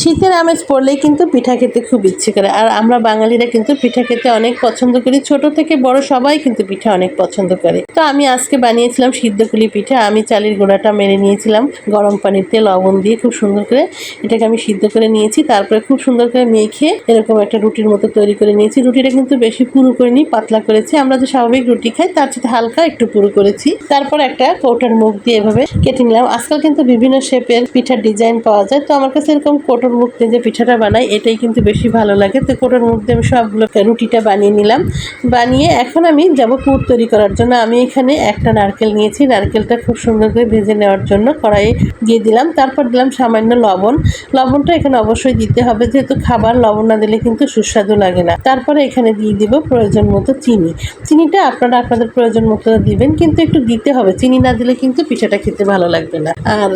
শীতের আমেজ পড়লেই কিন্তু পিঠা খেতে খুব ইচ্ছে করে। আর আমরা বাঙালিরা কিন্তু পিঠা খেতে অনেক পছন্দ করি। ছোট থেকে বড় সবাই কিন্তু পিঠা অনেক পছন্দ করে। তো আমি আজকে বানিয়েছিলাম সিদ্ধকুলি পিঠা। আমি চালের গোড়াটা মেরে নিয়েছিলাম গরম পানিতে লবণ দিয়ে খুব সুন্দর করে। এটাকে আমি সিদ্ধ করে নিয়েছি। তারপরে খুব সুন্দর করে মেখে এরকম একটা রুটির মতো তৈরি করে নিয়েছি। রুটিটা কিন্তু বেশি পুরু করিনি, পাতলা করেছি। আমরা যে স্বাভাবিক রুটি খাই, তার সাথে হালকা একটু পুরু করেছি। তারপর একটা কৌটার মুখ দিয়ে এভাবে কেটে নিলাম। আজকাল কিন্তু বিভিন্ন শেপের পিঠার ডিজাইন পাওয়া যায়। তো আমার কাছে এরকম কোটোর মুখ দিয়ে যে পিঠাটা বানাই, এটাই কিন্তু বেশি ভালো লাগে। তো কোটোর মুখ দিয়ে আমি সবগুলো রুটিটা বানিয়ে নিলাম। বানিয়ে এখন আমি যাব পুর তৈরি করার জন্য। আমি এখানে একটা নারকেল নিয়েছি। নারকেলটা খুব সুন্দর করে ভেজে নেওয়ার জন্য কড়াইয়ে দিয়ে দিলাম। তারপর দিলাম সামান্য লবণ। লবণটা এখানে অবশ্যই দিতে হবে। যেহেতু খাবার, লবণ না দিলে কিন্তু সুস্বাদু লাগে না। তারপরে এখানে দিয়ে দিব প্রয়োজন মতো চিনি। চিনিটা আপনারা আপনাদের প্রয়োজন মতো দিবেন, কিন্তু একটু দিতে হবে। চিনি না দিলে কিন্তু পিঠাটা খেতে ভালো লাগবে না। আর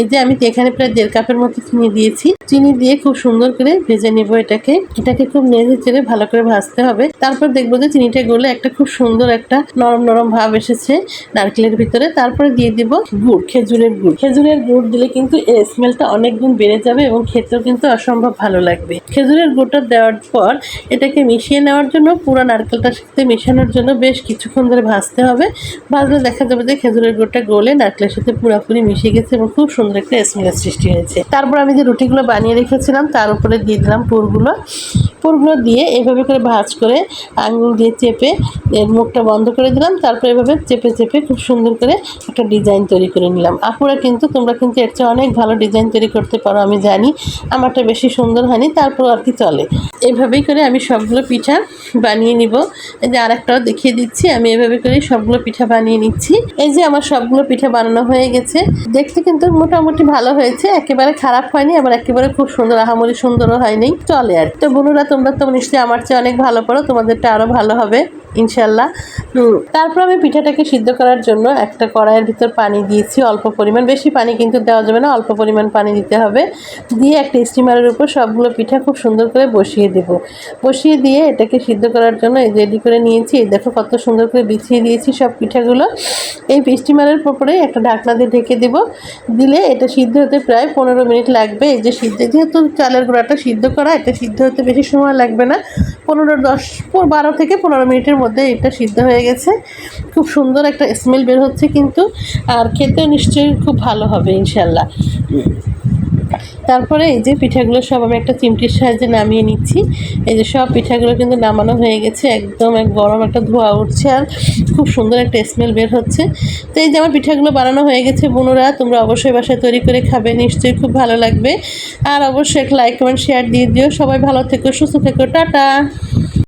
এই যে আমি এখানে প্রায় দেড় কাপের মতো চিনি দিয়েছি। চিনি দিয়ে খুব সুন্দর করে ভেজে নেব এটাকে। এটাকে খুব নেড়ে চেড়ে ভালো করে ভাজতে হবে। তারপর দেখব যে চিনিটা গলে একটা খুব সুন্দর একটা নরম নরম ভাব এসেছে নারকেলের ভিতরে। তারপরে দিয়ে দিব গুড়, খেজুরের গুড়। খেজুরের গুড় দিলে কিন্তু এর স্মেলটা অনেক গুণ বেড়ে যাবে এবং খেতেও কিন্তু অসম্ভব ভালো লাগবে। খেজুরের গুড়টা দেওয়ার পর এটাকে মিশিয়ে নেওয়ার জন্য পুরো নারকেলটার সাথে মেশানোর জন্য বেশ কিছুক্ষণ ধরে ভাজতে হবে। ভাজলে দেখা যাবে যে খেজুরের গুড়টা গলে নারকেলের সাথে পুরোপুরি মিশে গেছে এবং খুব সুন্দর একটা স্মেলের সৃষ্টি হয়েছে। তারপর আমি যে রুটিগুলো বানিয়ে রেখেছিলাম, তার উপরে দিয়ে দিলাম পুরগুলো। পুরগুলো দিয়ে এভাবে করে ভাজ করে আঙুল দিয়ে চেপে এর মুখটা বন্ধ করে দিলাম, তারপর এভাবে চেপে চেপে খুব সুন্দর করে একটা ডিজাইন তৈরি করে নিলাম। আপুরা কিন্তু, তোমরা কিন্তু এর চেয়ে অনেক ভালো ডিজাইন তৈরি করতে পারো, আমি জানি। আমারটা বেশি সুন্দর হয়নি তারপর আর কি চলে। এভাবেই করে আমি সবগুলো পিঠা বানিয়ে নিব। এই যে আরেকটাও দেখিয়ে দিচ্ছি, আমি এভাবে করে সবগুলো পিঠা বানিয়ে নিচ্ছি। এই যে আমার সবগুলো পিঠা বানানো হয়ে গেছে, দেখতে কিন্তু মোটামুটি ভালো হয়েছে, একেবারে খারাপ হয়নি, আবার একেবারে খুব সুন্দর, আহামরি সুন্দরও হয়নি চলে আর তো বন্ধুরা, তোমরা তো নিশ্চয়ই আমার চেয়ে অনেক ভালো পারো তোমাদেরটা আরও ভালো হবে। ইনশাল্লাহ। তারপর আমি পিঠাটাকে সিদ্ধ করার জন্য একটা কড়াইয়ের ভিতর পানি দিয়েছি, অল্প পরিমাণ। বেশি পানি কিন্তু দেওয়া যাবে না, অল্প পরিমাণ পানি দিতে হবে। দিয়ে একটা স্টিমারের উপর সবগুলো পিঠা খুব সুন্দর করে বসিয়ে দেব। বসিয়ে দিয়ে এটাকে সিদ্ধ করার জন্য এই রেডি করে নিয়েছি, এই দেখো কত সুন্দর করে বিছিয়ে দিয়েছি সব পিঠাগুলো। এই স্টিমারের উপরে একটা ঢাকনা দিয়ে ঢেকে দেব। দিলে এটা সিদ্ধ হতে প্রায় পনেরো মিনিট লাগবে। এই যে সিদ্ধ, যেহেতু চালের গুঁড়াটা সিদ্ধ করা, এটা সিদ্ধ হতে বেশি সময় লাগবে না। পনেরো দশ, বারো থেকে পনেরো মিনিটের মধ্যে এটা সিদ্ধ হয়ে গেছে। খুব সুন্দর একটা স্মেল বের হচ্ছে কিন্তু, আর খেতেও নিশ্চয়ই খুব ভালো হবে ইনশাল্লাহ তারপরে এই যে পিঠাগুলো সব আমি একটা চিমটির সাহায্যে নামিয়ে নিচ্ছি। এই যে সব পিঠাগুলো কিন্তু নামানো হয়ে গেছে, একদম এক গরম একটা ধোঁয়া উঠছে আর খুব সুন্দর একটা স্মেল বের হচ্ছে। তো এই যে আমার পিঠাগুলো বানানো হয়ে গেছে বোনরা, তোমরা অবশ্যই বাসায় তৈরি করে খাবে, নিশ্চয়ই খুব ভালো লাগবে। আর অবশ্যই লাইক কমেন্ট শেয়ার দিয়ে দিও। সবাই ভালো থেকো, সুস্থ থেকো, টাটা!